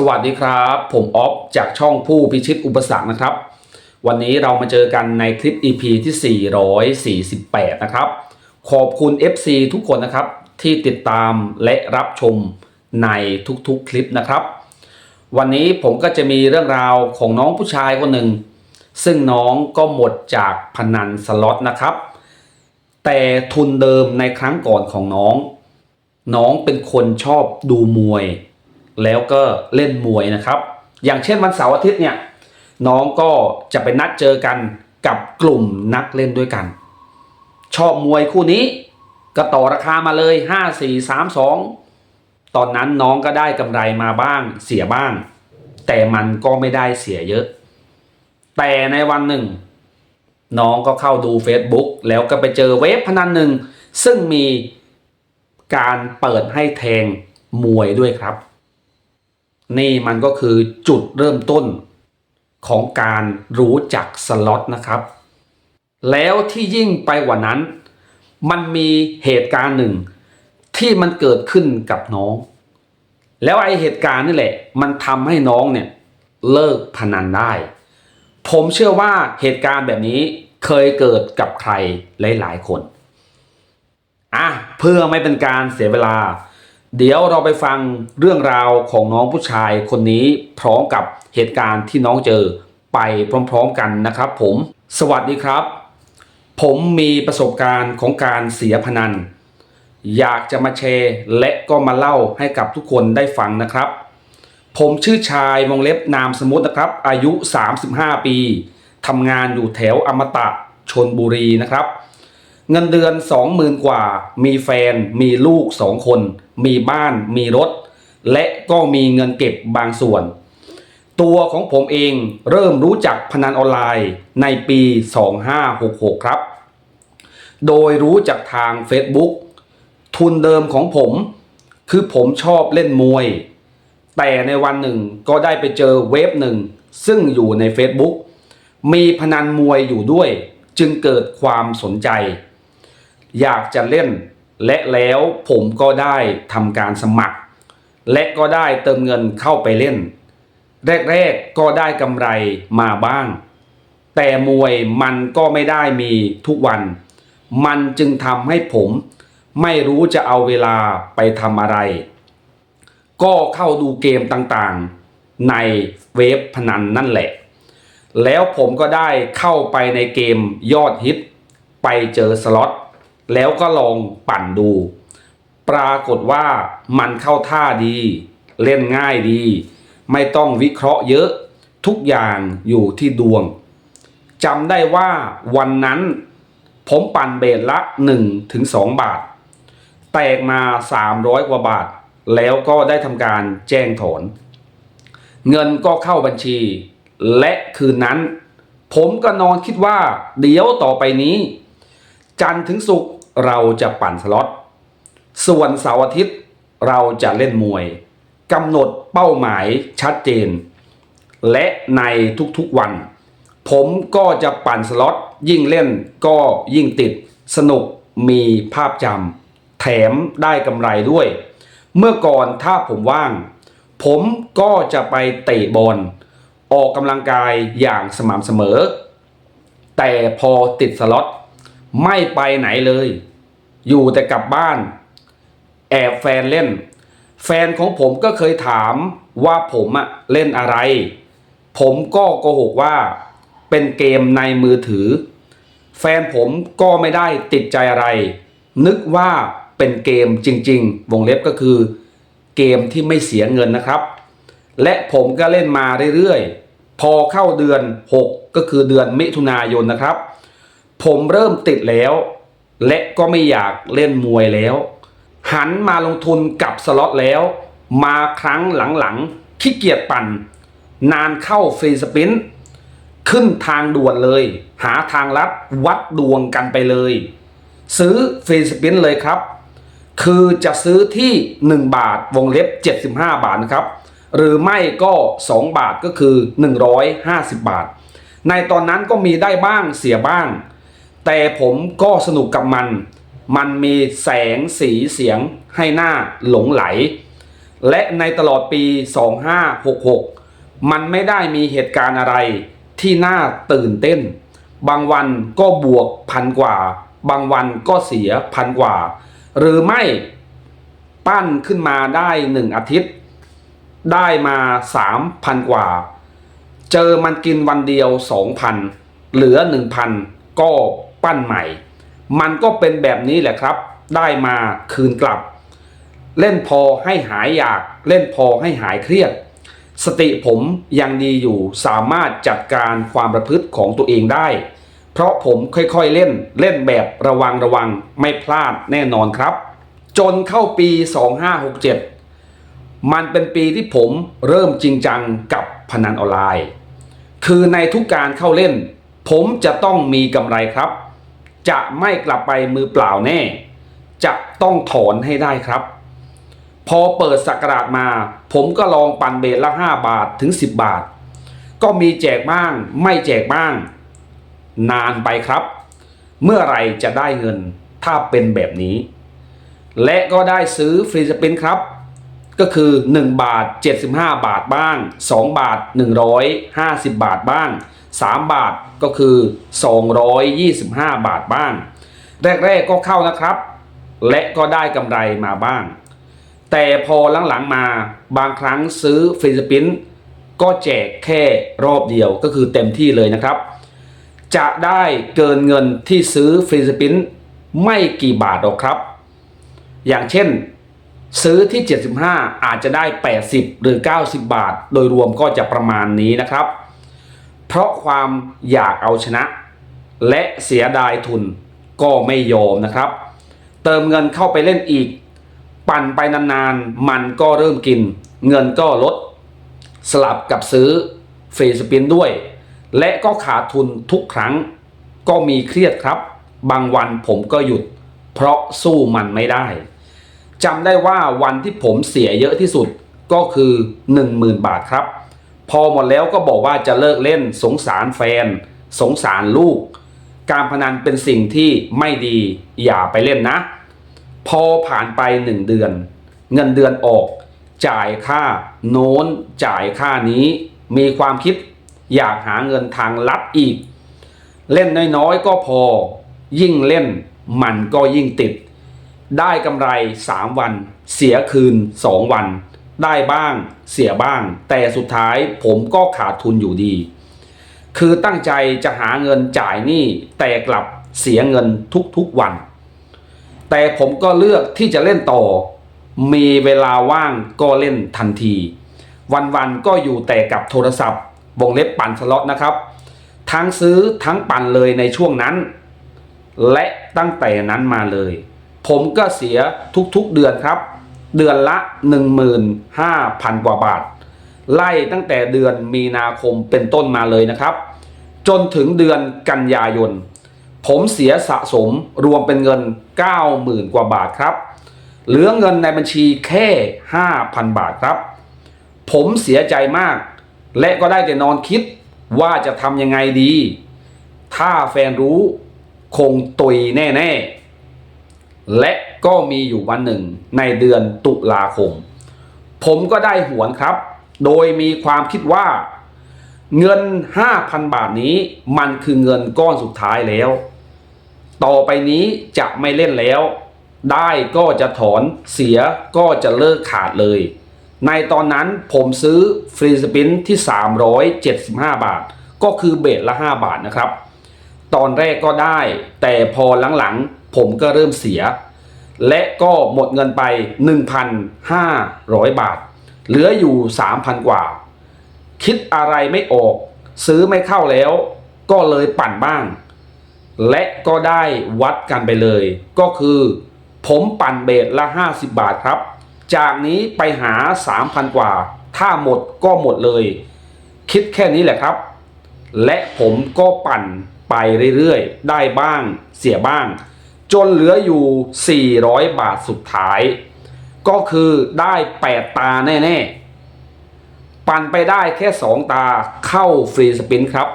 สวัสดีครับ ผมออฟจากช่องผู้พิชิตอุปสรรคนะครับ วันนี้เรามาเจอกันในคลิป EP ที่ 448 นะครับ ขอบคุณ FC ทุกคนนะครับ ที่ติดตามและรับชมในทุกๆคลิปนะครับ วันนี้ผมก็จะมีเรื่องราวของน้องผู้ชายคนหนึ่ง ซึ่งน้องก็หมดจากพนันสล็อตนะครับ แต่ทุนเดิมในครั้งก่อนของน้อง น้องเป็นคนชอบดูมวย แล้วก็เล่นมวยนะครับ อย่างเช่นวันเสาร์อาทิตย์เนี่ยน้องก็จะไปนัดเจอกันกับกลุ่มนักเล่นด้วยกัน ชอบมวยคู่นี้ก็ต่อราคามาเลย 5 4 3 2 ตอนนั้นน้องก็ได้กำไรมาบ้างเสียบ้าง แต่มันก็ไม่ได้เสียเยอะ แต่ในวันหนึ่ง น้องก็เข้าดู Facebook แล้วก็ไปเจอเว็บพนันหนึ่ง ซึ่งมีการเปิดให้แทงมวยด้วยครับ นี่มันก็คือจุดเริ่มต้นของการรู้จักสล็อตนะครับ แล้วที่ยิ่งไปกว่านั้น มันมีเหตุการณ์หนึ่งที่มันเกิดขึ้นกับน้อง แล้วไอเหตุการณ์นี่แหละ มันทำให้น้องเนี่ยเลิกพนันได้ ผมเชื่อว่าเหตุการณ์แบบนี้เคยเกิดกับใครหลาย ๆ คน อะเพื่อไม่เป็นการเสียเวลา เดี๋ยวเราไปฟังเรื่องราวของน้องผู้ชายคนนี้พร้อมกับเหตุการณ์ที่น้องเจอไปพร้อมๆกันนะครับผม สวัสดีครับ ผมมีประสบการณ์ของการเสียพนัน อยากจะมาแชร์และก็มาเล่าให้กับทุกคนได้ฟังนะครับ ผมชื่อชายวงเล็บนามสมมตินะครับ อายุ 35 ปีทำงานอยู่แถวอมตะชนบุรีนะครับ เงินเดือน20,000กว่า มีแฟน มีลูก2คน มีบ้าน มีรถ และก็มีเงินเก็บบางส่วน ตัวของผมเองเริ่มรู้จักพนันออนไลน์ในปี 2566 ครับ โดยรู้จากทาง Facebook ทุนเดิมของผม คือผมชอบเล่นมวย แต่ในวันหนึ่งก็ได้ไปเจอเว็บหนึ่ง ซึ่งอยู่ใน Facebook มีพนันมวยอยู่ด้วย จึงเกิดความสนใจ อยากจะเล่น และแล้วผมก็ได้ทำการสมัคร และก็ได้เติมเงินเข้าไปเล่น แรกๆก็ได้กำไรมาบ้าง แต่มวยมันก็ไม่ได้มีทุกวัน มันจึงทำให้ผมไม่รู้จะเอาเวลาไปทำอะไร ก็เข้าดูเกมต่างๆ ในเว็บพนันนั่นแหละ แล้วผมก็ได้เข้าไปในเกมยอดฮิต ไปเจอสล็อต แล้วก็ลองปั่นดู ปรากฏว่ามันเข้าท่าดี เล่นง่ายดี ไม่ต้องวิเคราะห์เยอะ ทุกอย่างอยู่ที่ดวงจำได้ว่าวันนั้น ผมปั่นเบสละ 1-2ถึง2บาท แตกมา 300 กว่าบาท แล้วก็ได้ทำการแจ้งถอน เงินก็เข้าบัญชี และคืนนั้น ผมก็นอนคิดว่า เดี๋ยวต่อไปนี้ จันทร์ถึงศุกร์ เราจะปั่นสล็อต ส่วนเสาร์อาทิตย์เราจะเล่นมวยกำหนดเป้าหมายชัดเจน และในทุกๆวัน ผมก็จะปั่นสล็อตยิ่งเล่นก็ยิ่งติดสนุกมีภาพจำแถมได้กำไรด้วย เมื่อก่อนถ้าผมว่าง ผมก็จะไปเตะบอลออกกำลังกายอย่างสม่ำเสมอ แต่พอติดสล็อตไม่ไปไหนเลย อยู่แต่กลับบ้าน แอบแฟนเล่น แฟนของผมก็เคยถามว่าผมอะเล่นอะไร ผมก็โกหกว่าเป็นเกมในมือถือ แฟนผมก็ไม่ได้ติดใจอะไร นึกว่าเป็นเกมจริง ๆ วงเล็บก็คือ เกมที่ไม่เสียเงินนะครับ และผมก็เล่นมาเรื่อยๆ พอเข้าเดือน 6 ก็คือเดือนมิถุนายนนะครับ ผมเริ่มติดแล้ว และก็ไม่อยากเล่นมวยแล้ว หันมาลงทุนกับสล็อตแล้ว มาครั้งหลังๆขี้เกียจปั่น นานเข้าฟรีสปินขึ้นทางด่วนเลย หาทางลัดวัดดวงกันไปเลย ซื้อฟรีสปินเลยครับ คือจะซื้อที่ 1 บาทวงเล็บ 75 บาทนะครับ หรือไม่ก็ 2 บาทก็คือ 150 บาท ในตอนนั้นก็มีได้บ้างเสียบ้าง แต่ผมก็สนุกกับมัน มันมีแสงสีเสียงให้หน้าหลงไหล และในตลอดปี 2566 มันไม่ได้มีเหตุการณ์อะไรที่น่าตื่นเต้น บางวันก็บวกพันกว่า บางวันก็เสียพันกว่า หรือไม่ปั้นขึ้นมาได้หนึ่งอาทิตย์ ได้มาสามพันกว่า เจอมันกินวันเดียวสองพันเหลือหนึ่งพันก็ ปั้นใหม่ มันก็เป็นแบบนี้แหละครับ ได้มาคืนกลับ เล่นพอให้หายอยากเล่นพอให้หายเครียด สติผมยังดีอยู่สามารถจัดการความประพฤติของตัวเองได้ เพราะผมค่อยๆเล่นเล่นแบบระวังระวังไม่พลาดแน่นอนครับ จนเข้าปี 2567 มันเป็นปีที่ผมเริ่มจริงจังกับพนันออนไลน์ คือในทุกการเข้าเล่นผมจะต้องมีกำไรครับ จะไม่กลับไปมือเปล่าแน่ จะต้องถอนให้ได้ครับ พอเปิดสักราชมา ผมก็ลองปั่นเบสละ 5 บาทถึง 10 บาท ก็มีแจกบ้าง ไม่แจกบ้าง นานไปครับ เมื่อไรจะได้เงินถ้าเป็นแบบนี้ และก็ได้ซื้อฟรีสปินครับ ก็คือ 1 บาท 75 บาทบ้าง 2 บาท 150 บาทบ้าง 3 บาทก็คือ 225 บาทบ้าง แรกๆก็เข้านะครับ และก็ได้กำไรมาบ้าง แต่พอหลังๆมาบางครั้งซื้อฟรีสปินก็แจกแค่รอบเดียวก็คือเต็มที่เลยนะครับ จะได้เกินเงินที่ซื้อฟรีสปินไม่กี่บาทหรอกครับ อย่างเช่นซื้อที่ 75 อาจจะได้ 80 หรือ 90 บาท โดยรวมก็จะประมาณนี้นะครับ เพราะความอยากเอาชนะ และเสียดายทุนก็ไม่ยอมนะครับ เติมเงินเข้าไปเล่นอีก ปั่นไปนานๆ มันก็เริ่มกิน เงินก็ลด สลับกับซื้อฟรีสปินด้วย และก็ขาดทุนทุกครั้ง ก็มีเครียดครับ บางวันผมก็หยุด เพราะสู้มันไม่ได้จำได้ว่าวันที่ผมเสียเยอะที่สุดก็คือ 10,000 บาทครับ พอหมดแล้วก็บอกว่าจะเลิกเล่นสงสารแฟน สงสารลูก การพนันเป็นสิ่งที่ไม่ดีอย่าไปเล่นนะ พอผ่านไปหนึ่งเดือน เงินเดือนออก จ่ายค่า โน้นจ่ายค่านี้ มีความคิดอยากหาเงินทางลัดอีก เล่นน้อยๆก็พอ ยิ่งเล่นมันก็ยิ่งติด ได้กำไร 3 วัน เสียคืน 2 วัน ได้บ้างเสียบ้าง แต่สุดท้ายผมก็ขาดทุนอยู่ดี คือตั้งใจจะหาเงินจ่ายหนี้แต่กลับเสียเงินทุกๆวัน แต่ผมก็เลือกที่จะเล่นต่อ มีเวลาว่างก็เล่นทันที วันๆก็อยู่แต่กับโทรศัพท์วงเล็บปั่นสล็อตนะครับ ทั้งซื้อทั้งปั่นเลยในช่วงนั้น และตั้งแต่นั้นมาเลย ผมก็เสียทุกๆเดือนครับ เดือนละ 15,000 กว่าบาท ไล่ตั้งแต่เดือนมีนาคมเป็นต้นมาเลยนะครับ จนถึงเดือนกันยายน ผมเสียสะสมรวมเป็นเงิน 90,000 กว่าบาทครับ เหลือเงินในบัญชีแค่ 5,000 บาทครับ ผมเสียใจมาก และก็ได้แต่นอนคิดว่าจะทำยังไงดี ถ้าแฟนรู้คงตุยแน่ ๆ และ ก็มีอยู่วันหนึ่งในเดือนตุลาคม ผมก็ได้หวนครับ โดยมีความคิดว่า เงิน 5,000 บาทนี้มันคือเงินก้อนสุดท้ายแล้ว ต่อไปนี้จะไม่เล่นแล้ว ได้ก็จะถอนเสียก็จะเลิกขาดเลย ในตอนนั้นผมซื้อฟรีสปินที่ 375 บาท ก็คือเบสละ 5 บาทนะครับ ตอนแรกก็ได้ แต่พอหลังๆผมก็เริ่มเสีย และก็หมดเงินไป 1,500 บาท เหลืออยู่ 3,000 กว่า คิดอะไรไม่ออก ซื้อไม่เข้าแล้ว ก็เลยปั่นบ้าง และก็ได้วัดกันไปเลย ก็คือ ผมปั่นเบสละ 50 บาทครับ จากนี้ไปหา 3,000 กว่า ถ้าหมดก็หมดเลย คิดแค่นี้แหละครับ และผมก็ปั่นไปเรื่อยๆ ได้บ้าง เสียบ้าง จนเหลืออยู่ 400 บาทสุดท้าย ก็คือได้ 8 ตาแน่ ๆ ปั่นไปได้แค่ 2 ตาเข้าฟรีสปินครับ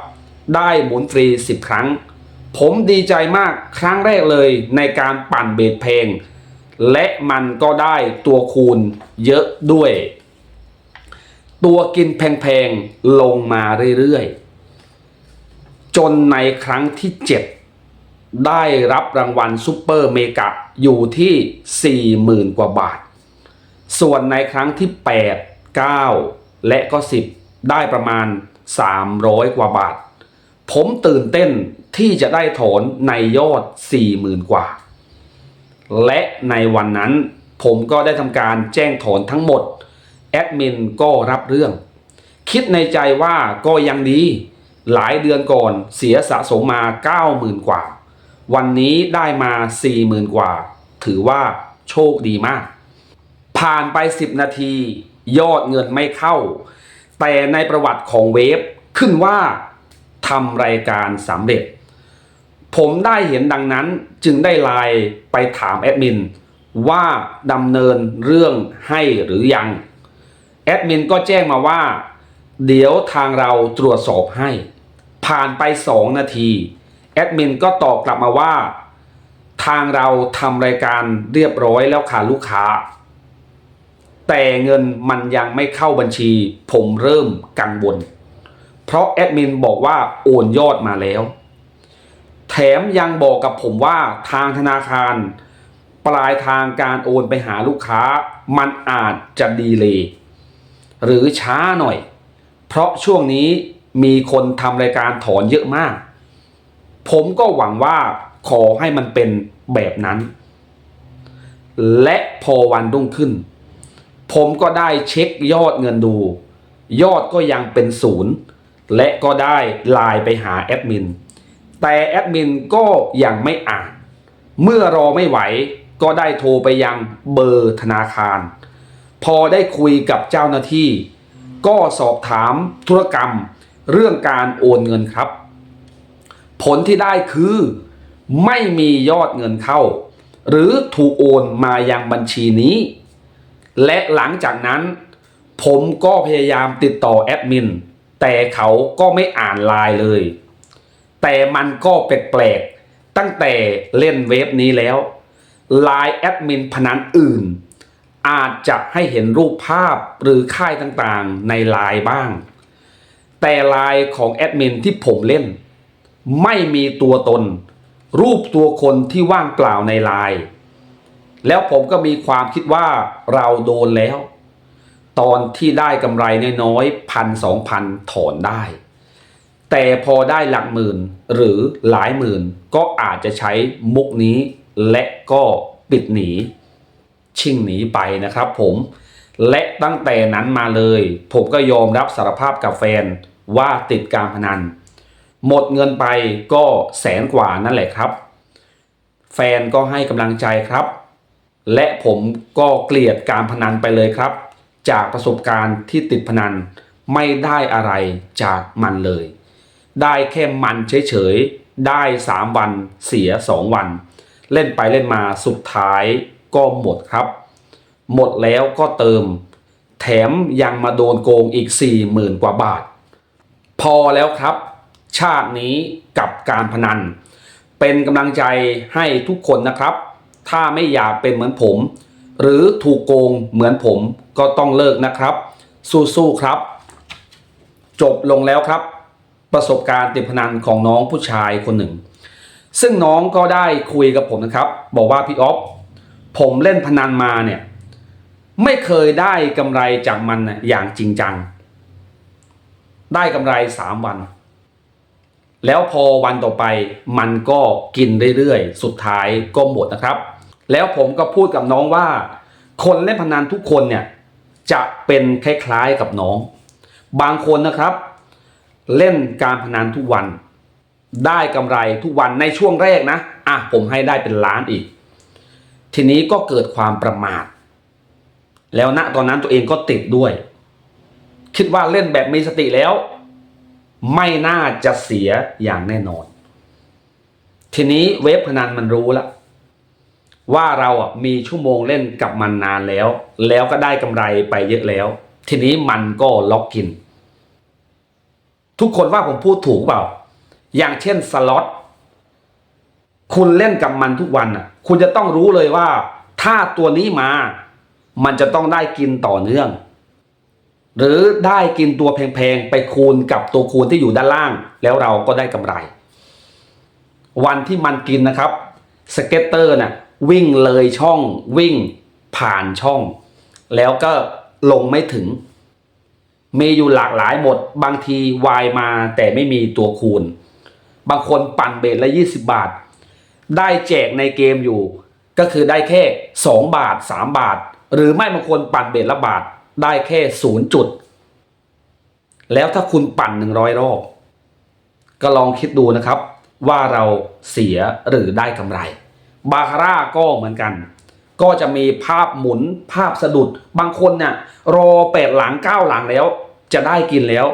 ได้หมุนฟรี 10 ครั้ง ผมดีใจมากครั้งแรกเลยในการปั่นเบสเพลง และมันก็ได้ตัวคูณเยอะด้วย ตัวกินแพง ๆ ลงมาเรื่อย ๆ จนในครั้งที่ 7 ได้รับรางวัลซูเปอร์เมกะอยู่ที่ 40,000 กว่าบาท ส่วนในครั้งที่ 8 9 และก็ 10 ได้ประมาณ 300 กว่าบาท ผมตื่นเต้นที่จะได้ถอนในยอด 40,000 กว่า และในวันนั้นผมก็ได้ทำการแจ้งถอนทั้งหมด แอดมินก็รับเรื่อง คิดในใจว่าก็ยังดี หลายเดือนก่อนเสียสะสมมา 90,000 กว่า วันนี้ได้มา 40,000 กว่า ถือว่าโชคดีมาก ผ่านไป 10 นาที ยอดเงินไม่เข้า แต่ในประวัติของเวฟขึ้นว่าทำรายการสำเร็จ ผมได้เห็นดังนั้นจึงได้ไลน์ไปถามแอดมินว่าดำเนินเรื่องให้หรือยัง แอดมินก็แจ้งมาว่า เดี๋ยวทางเราตรวจสอบให้ ผ่านไป 2 นาที แอดมินก็ตอบกลับมาว่า ทางเราทำรายการเรียบร้อยแล้วค่ะลูกค้า แต่เงินมันยังไม่เข้าบัญชี ผมเริ่มกังวล เพราะแอดมินบอกว่าโอนยอดมาแล้ว แถมยังบอกกับผมว่าทางธนาคาร ปลายทางการโอนไปหาลูกค้า มันอาจจะดีเลย์หรือช้าหน่อย เพราะช่วงนี้มีคนทำรายการถอนเยอะมาก ผมก็หวังว่าขอให้มันเป็นแบบนั้น และพอวันรุ่งขึ้น ผมก็ได้เช็คยอดเงินดู ยอดก็ยังเป็นศูนย์และก็ได้ไลน์ไปหาแอดมิน แต่แอดมินก็ยังไม่อ่าน เมื่อรอไม่ไหวก็ได้โทรไปยังเบอร์ธนาคาร พอได้คุยกับเจ้าหน้าที่ ก็สอบถามธุรกรรมเรื่องการโอนเงินครับ ผลที่ได้คือไม่มียอดเงินเข้า หรือถูกโอนมายังบัญชีนี้ และหลังจากนั้น ผมก็พยายามติดต่อแอดมินแต่เขาก็ไม่อ่านไลน์เลย แต่มันก็แปลกๆตั้งแต่เล่นเว็บนี้แล้วไลน์แอดมินพนันอื่น อาจจะให้เห็นรูปภาพหรือค่ายต่างๆในไลน์บ้าง แต่ไลน์ของแอดมินที่ผมเล่น ไม่มีตัวตน รูปตัวคนที่ว่างเปล่าในไลน์แล้วผมก็มีความคิดว่าเราโดนแล้ว ตอนที่ได้กำไรน้อยๆพันสองพันถอนได้ แต่พอได้หลักหมื่นหรือหลายหมื่นก็อาจจะใช้มุกนี้ และก็ปิดหนีชิ่งหนีไปนะครับผมและตั้งแต่นั้นมาเลย ผมก็ยอมรับสารภาพกับแฟนว่าติดการพนัน หมดเงินไปก็แสนกว่านั่นแหละครับ แฟนก็ให้กำลังใจครับ และผมก็เกลียดการพนันไปเลยครับ จากประสบการณ์ที่ติดพนันไม่ได้อะไรจากมันเลย ได้แค่มันเฉยๆ ได้ 3 วันเสีย 2 วัน เล่นไปเล่นมาสุดท้ายก็หมดครับ หมดแล้วก็เติม แถมยังมาโดนโกงอีก 40,000 กว่าบาท พอแล้วครับ ชาตินี้กับการพนัน เป็นกำลังใจให้ทุกคนนะครับ ถ้าไม่อยากเป็นเหมือนผม หรือถูกโกงเหมือนผมก็ต้องเลิกนะครับ สู้ๆครับ จบลงแล้วครับ ประสบการณ์ติดพนันของน้องผู้ชายคนหนึ่ง ซึ่งน้องก็ได้คุยกับผมนะครับ บอกว่าพี่ออฟผมเล่นพนันมาเนี่ยไม่เคยได้กำไรจากมันอย่างจริงจัง ได้กำไรสามวัน แล้วพอวันต่อไปมันก็กินเรื่อยๆ สุดท้ายก็หมดนะครับ แล้วผมก็พูดกับน้องว่า คนเล่นพนันทุกคนเนี่ยจะเป็นคล้ายๆกับน้อง บางคนนะครับ เล่นการพนันทุกวัน ได้กำไรทุกวันในช่วงแรกนะอะผมให้ได้เป็นล้านอีก ทีนี้ก็เกิดความประมาท แล้วณตอนนั้นตัวเองก็ติดด้วย คิดว่าเล่นแบบมีสติแล้ว ไม่น่าจะเสียอย่างแน่นอน ทีนี้เว็บพนันมันรู้แล้วว่าเราอะมีชั่วโมงเล่นกับมันนานแล้ว แล้วก็ได้กำไรไปเยอะแล้ว ทีนี้มันก็ล็อกกิน ทุกคนว่าผมพูดถูกเปล่า อย่างเช่นสล็อตคุณเล่นกับมันทุกวันอะ คุณจะต้องรู้เลยว่า ถ้าตัวนี้มา มันจะต้องได้กินต่อเนื่อง หรือได้กินตัวแพงๆ ไปคูณกับตัวคูณที่อยู่ด้านล่าง แล้วเราก็ได้กำไร วันที่มันกินนะครับสเก็ตเตอร์น่ะวิ่งเลยช่องวิ่งผ่านช่อง แล้วก็ลงไม่ถึง มีอยู่หลากหลายหมด บางทีวายมาแต่ไม่มีตัวคูณ บางคนปั่นเบสละ 20 บาท ได้แจกในเกมอยู่ ก็คือได้แค่ 2 บาท 3 บาท หรือไม่บางคนปั่นเบสละบาท ได้แค่0จุด แล้วถ้าคุณปั่น100รอบ ก็ลองคิดดูนะครับ ว่าเราเสียหรือได้กำไร บาคาร่าก็เหมือนกัน ก็จะมีภาพหมุนภาพสะดุด บางคนเนี่ยรอแปดหลังเก้าหลังแล้ว จะได้กินแล้ว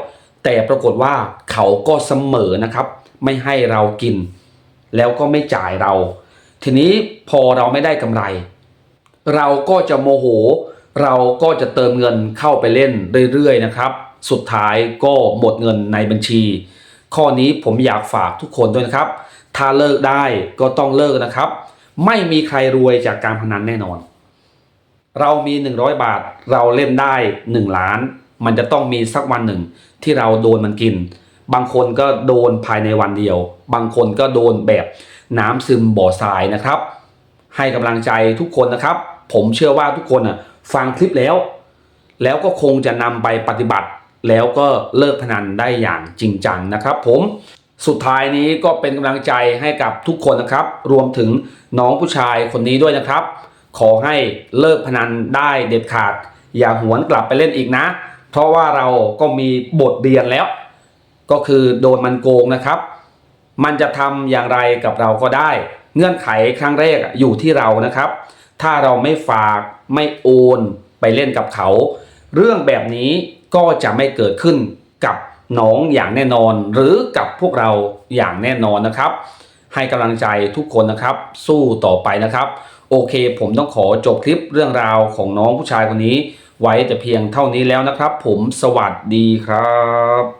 แต่ปรากฏว่าเขาก็เสมอนะครับ ไม่ให้เรากิน แล้วก็ไม่จ่ายเรา ทีนี้พอเราไม่ได้กำไร เราก็จะโมโห เราก็จะเติมเงินเข้าไปเล่นเรื่อยๆนะครับ สุดท้ายก็หมดเงินในบัญชี ข้อนี้ผมอยากฝากทุกคนด้วยนะครับ ถ้าเลิกได้ก็ต้องเลิกนะครับ ไม่มีใครรวยจากการพนันแน่นอน เรามี 100 บาทเราเล่นได้ 1 ล้าน มันจะต้องมีสักวันหนึ่ง ที่เราโดนมันกิน บางคนก็โดนภายในวันเดียว บางคนก็โดนแบบน้ำซึมบ่อทรายนะครับ ให้กำลังใจทุกคนนะครับ ผมเชื่อว่าทุกคนอะ ฟังคลิปแล้ว แล้วก็คงจะนำไปปฏิบัติ แล้วก็เลิกพนันได้อย่างจริงจังนะครับ ผมสุดท้ายนี้ก็เป็นกำลังใจให้กับทุกคนนะครับ รวมถึงน้องผู้ชายคนนี้ด้วยนะครับ ขอให้เลิกพนันได้เด็ดขาด อย่าหวนกลับไปเล่นอีกนะ เพราะว่าเราก็มีบทเรียนแล้ว ก็คือโดนมันโกงนะครับ มันจะทำอย่างไรกับเราก็ได้ เงื่อนไขครั้งแรกอะอยู่ที่เรานะครับ ถ้าเราไม่ฝาก ไม่โอนไปเล่นกับเขา เรื่องแบบนี้ก็จะไม่เกิดขึ้นกับน้องอย่างแน่นอน หรือกับพวกเราอย่างแน่นอนนะครับ ให้กำลังใจทุกคนนะครับ สู้ต่อไปนะครับ โอเค ผมต้องขอจบคลิปเรื่องราวของน้องผู้ชายคนนี้ ไว้แต่เพียงเท่านี้แล้วนะครับ ผมสวัสดีครับ